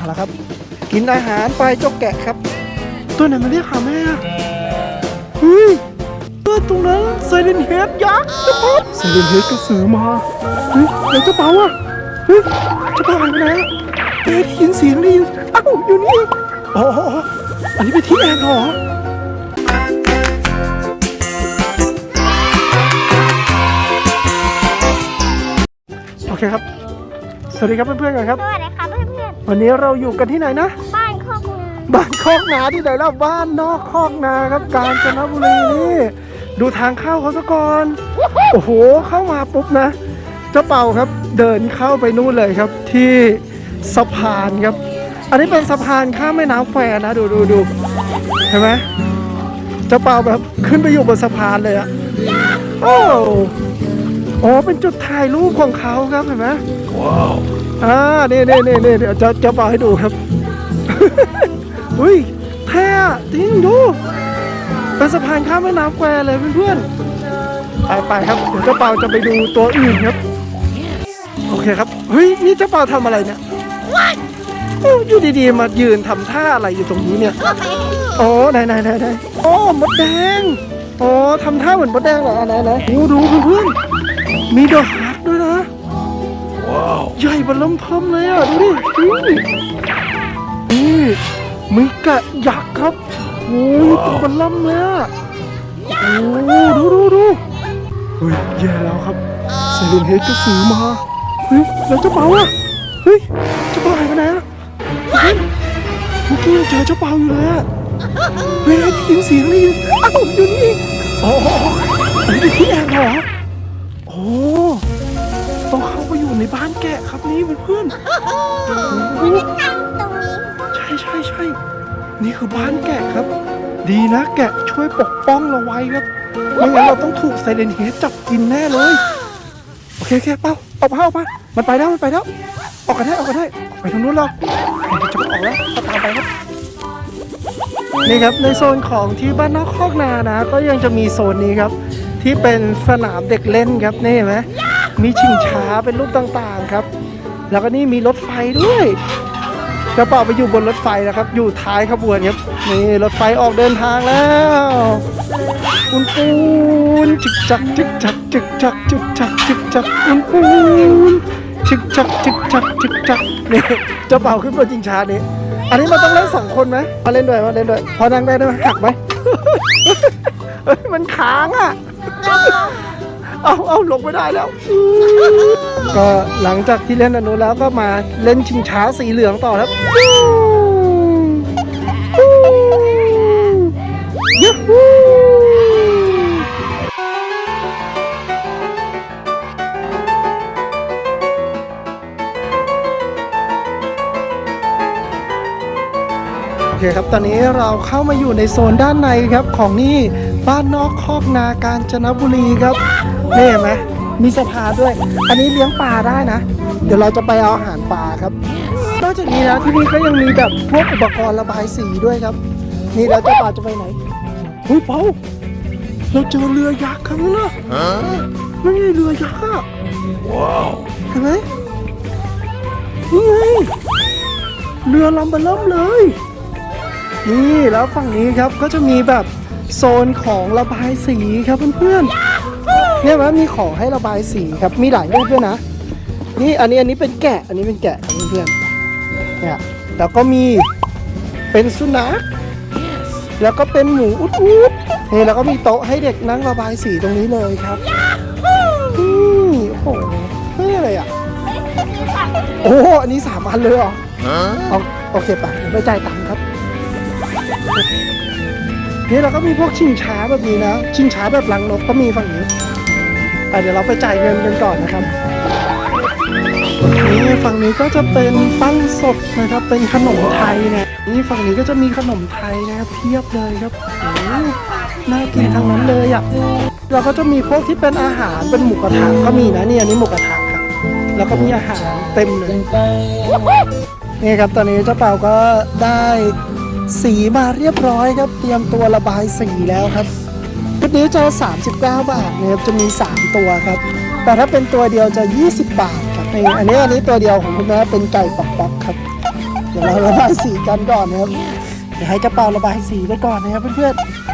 เอาละครับ กินอาหารไปเจ้าแกะครับ ตัวไหนมาเรียกหาแม่อะเฮ้ยตัวตรงนั้นไซเรนเฮดยักษ์นะครับไซเรนเฮดกระสือมาเฮ้ยเดี๋ยวเจ้าเป๋าอะเฮ้ยเจ้าเป๋าหายไปไหนอะเอ๊ะได้ยินเสียงได้ยินเอ้าอยู่นี่อ๋ออ๋ออ๋ออันนี้เป็นที่แอนเหรอโอเคครับ สวัสดีครับเพื่อนๆกันครับ สวัสดีค่ะเพื่อน วันนี้เราอยู่กันที่ไหนนะๆบ้านครอบครัวบ้านคอกนาที่ไหนล่ะบ้านนอกคอกนาครับกาญจนบุรีนี่ดูทางเข้าเขาซะก่อน โอ้โหเข้ามาปุ๊บนะ เจ้าเป่าครับเดินเข้าไปนู่นเลยครับที่สะพานครับ อันนี้เป็นสะพานข้ามแม่น้ำแควนะดูดูดูเห็นไหมเจ้าเป่าแบบขึ้นไปอยู่บนสะพานเลยอะโอ้โอ้เป็นจุดถ่ายรูปของเขาครับเห็นไหมว้าว อ่านี่นี่นี่นี่เดี๋ยวจะจะเป่าให้ดูครับ อุ้ยแท้อะจริงดู เป็นสะพานข้ามแม่น้ำแควเลยเพื่อนๆ ไปไปครับ เดี๋ยวเจ้าเปาจะไปดูตัวอื่นครับ โอเคครับ เฮ้ย นี่เจ้าเปาทำอะไรเนี่ยโอ้อยู่ดีๆ มายืนทำท่าอะไรอยู่ตรงนี้เนี่ย โอ้ไหนไหนไหนไหนโอ้มดแดง โอ้ทำท่าเหมือนมดแดงเหรอไหนไหนดูดูเพื่อนๆ มีดอกฮักด้วยนะว้าว ใหญ่บรรลมเทิมเลยอะ ดูดินี่นี่มีแกะยักษ์ครับโอ้ยตัวบรรลมเลยอะโอ้ดูดูดูเฮ้ยแย่แล้วครับไซเรนเฮดก็สือมาเฮ้ยแล้วเจ้าเปาอะเฮ้ยเจ้าเปาหายไปไหนอะเฮ้ยเมื่อกี้ยังเจอเจ้าเปาอยู่เลยอะเฮ้ยได้ยินเสียงได้ยินอ้าวอยู่นี่อ๋ออันนี้ที่แอนเหรอโอ้ ในบ้านแกะครับนี่เพื่อนๆโอ้โหตั้งตรงนี้ใช่ใช่ใช่นี่คือบ้านแกะครับ ดีนะแกะช่วยปกป้องเราไว้ครับไม่งั้นเราต้องถูกไซเรนเฮดจับกินแน่เลย โอเคโอเคเป้าออกมาออกมามันไปแล้วมันไปแล้ว ออกกันได้ออกกันได้ออกไปทางนู้นเราจะไม่ออกแล้วก็ตามไปครับนี่ครับในโซนของที่บ้านนอกคอกนานะ ก็ยังจะมีโซนนี้ครับ ที่เป็นสนามเด็กเล่นครับนี่เห็นไหม มีชิงช้าเป็นรูปต่างๆครับ แล้วก็นี่มีรถไฟด้วยกระเป๋าไปอยู่บนรถไฟนะครับ อยู่ท้ายขบวนครับนี่รถไฟออกเดินทางแล้วปูนปูนจึกจักจึกจักจึกจักจึกจักจึกจักปูนปูนจึกจักจึกจักจึกจักนี่เจ้าเป่าขึ้นบนชิงช้านี้อันนี้มันต้องเล่นสองคนไหมมาเล่นด้วยมาเล่นด้วยพอนั่งได้ไหมหักไหมเฮ้ยมันค้างอะ เอาเอาลงไม่ได้แล้ว ก็หลังจากที่เล่นอันนู้นแล้วก็มาเล่นชิงช้าสีเหลืองต่อครับยูฮูโอเคครับ ตอนนี้เราเข้ามาอยู่ในโซนด้านในครับของนี่บ้านนอกคอกนากาญจนบุรีครับ นี่เห็นไหมมีสะพานด้วย อันนี้เลี้ยงปลาได้นะ เดี๋ยวเราจะไปเอาอาหารปลาครับ นอกจากนี้นะที่นี่ก็ยังมีแบบพวกอุปกรณ์ระบายสีด้วยครับ นี่เราจะปลาจะไปไหนเฮ้ยเปาเราเจอเรือยักษ์ครับนั่นนะนั่นไงเรือยักษ์อะว้าวเห็นไหมนี่ไงเรือลำเบลเริ่มเลย นี่แล้วฝั่งนี้ครับก็จะมีแบบโซนของระบายสีครับเพื่อนๆ เนี่ยมันมีของให้ระบายสีครับมีหลายรูปด้วยนะ นี่อันนี้อันนี้เป็นแกะอันนี้เป็นแกะครับเพื่อนๆเนี่ยแล้วก็มีเป็นสุนัขแล้วก็เป็นหมูอุดอุดนี่แล้วก็มีโต๊ะให้เด็กนั่งระบายสีตรงนี้เลยครับนี่โอ้โหเฮ้ยอะไรอะโอ้โหอันนี้สามอันเลยเหรอเอาโอเคป่ะเดี๋ยวไปจ่ายตังค์ครับนี่เราก็มีพวกชิงช้าแบบนี้นะ ชิงช้าแบบลังนกก็มีฝั่งนี้อะ เดี๋ยวเราไปจ่ายเงินกันก่อนนะครับนี่ฝั่งนี้ก็จะเป็นปั้นสดนะครับ เป็นขนมไทยนะนี่ฝั่งนี้ก็จะมีขนมไทยนะครับเพียบเลยครับโอ้น่ากินทั้งนั้นเลยอะเราก็จะมีพวกที่เป็นอาหารเป็นหมูกระทะก็มีนะนี่อันนี้หมูกระทะครับแล้วก็มีอาหารเต็มเลยนี่ครับตอนนี้เจ้าเป่าก็ได้สีมาเรียบร้อยครับ เตรียมตัวระบายสีแล้วครับ นี้จะ 39 บาทนะครับจะมี 3 ตัวครับ แต่ถ้าเป็นตัวเดียวจะ 20 บาทครับอันนี้อันนี้ตัวเดียวของคุณแม่เป็นไก่ปอกๆครับ เดี๋ยวเราระบายสีกันก่อนนะครับเดี๋ยวให้กระเป๋าระบายสีไปก่อนนะครับเพื่อนๆ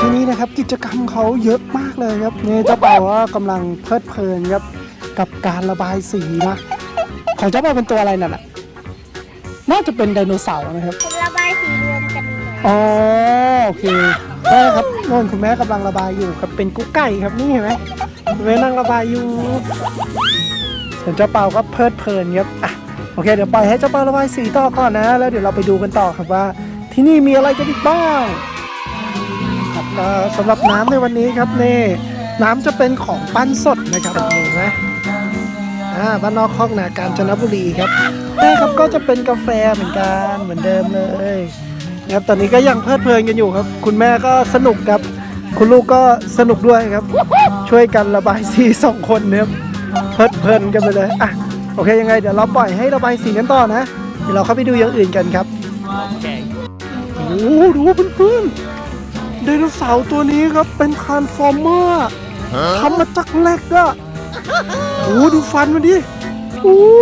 ที่นี้นะครับกิจกรรมเขาเยอะมากเลยครับนี่เจ้าเปาว่ากำลังเพลิดเพลินครับกับการระบายสีนะของเจ้าเปาเป็นตัวอะไรนั่นน่ะน่าจะเป็นไดโนเสาร์นะครับผมระบายสีรวมกันเลยอ๋อโอเคแม่ครับโน่นคุณแม่กำลังระบายอยู่ครับเป็นกุ๊กไก่ครับนี่เห็นไหมคุณแม่นั่งระบายอยู่ส่วนเจ้าเปาก็เพลิดเพลินครับอะโอเคเดี๋ยวปล่อยให้เจ้าเปาระบายสีต่อก่อนนะ แล้วเดี๋ยวเราไปดูกันต่อครับว่า ที่นี่มีอะไรกันอีกบ้างครับก็ สำหรับน้ำในวันนี้ครับนี่น้ำจะเป็นของปั้นสดนะครับเห็นไหมอ่าบ้านนอกคอกนากาญจนบุรีครับแม่ครับก็จะเป็นกาแฟเหมือนกันเหมือนเดิมเลยนะครับตอนนี้ก็ยังเพลิดเพลินกันอยู่ครับ คุณแม่ก็สนุกครับ คุณลูกก็สนุกด้วยครับ ช่วยกันระบายสีสองคนนะครับเพลิดเพลินกันไปเลยอะโอเคยังไงเดี๋ยวเราปล่อยให้ระบายสีกันต่อนะเดี๋ยวเราเข้าไปดูอย่างอื่นกันครับโอ้โหดูเพื่อนๆ ไดโนเสาร์ตัวนี้ครับเป็นทรานส์ฟอร์เมอร์ทำมาจากเหล็กอะโอ้โหดูฟันมันดิโอ้โห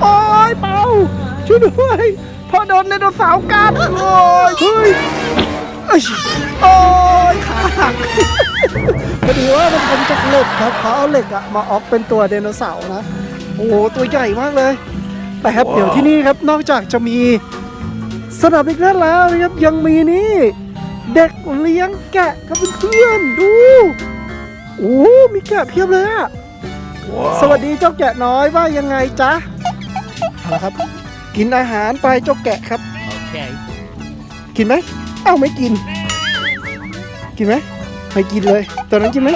โอ้ยเปาช่วยด้วยพอโดนไดโนเสาร์กัดโอ้ยเฮ้ยเอ้ยโอ้ยขาหักพอดีว่ามันทำจากเหล็กครับเขาเอาเหล็กอะมาออกเป็นตัวไดโนเสาร์นะโอ้โหตัวใหญ่มากเลยแต่ครับเดี๋ยวที่นี่ครับนอกจากจะมีสนามเด็กเล่นแล้วนะครับยังมีนี่ เด็กเลี้ยงแกะครับเพื่อนๆดูโอ้มีแกะเพียบเลยอะสวัสดีเจ้าแกะน้อยว่ายังไงจ๊ะเอาละครับ กินอาหารไปเจ้าแกะครับ Okay. กินไหมเอ้าไม่กิน กินไหมไม่กินเลยตัวนั้นกินไหม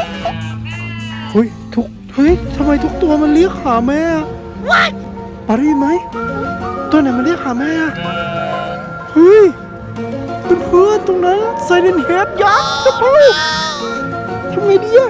เฮ้ยทุกเฮ้ยทำไมทุกตัวมันเรียกหาแม่อะปารีไหมตัวไหนมันเรียกหาแม่อะเฮ้ย เออตรงนั้นไซเรนเฮดยักษ์จะพูทำไงดีอะ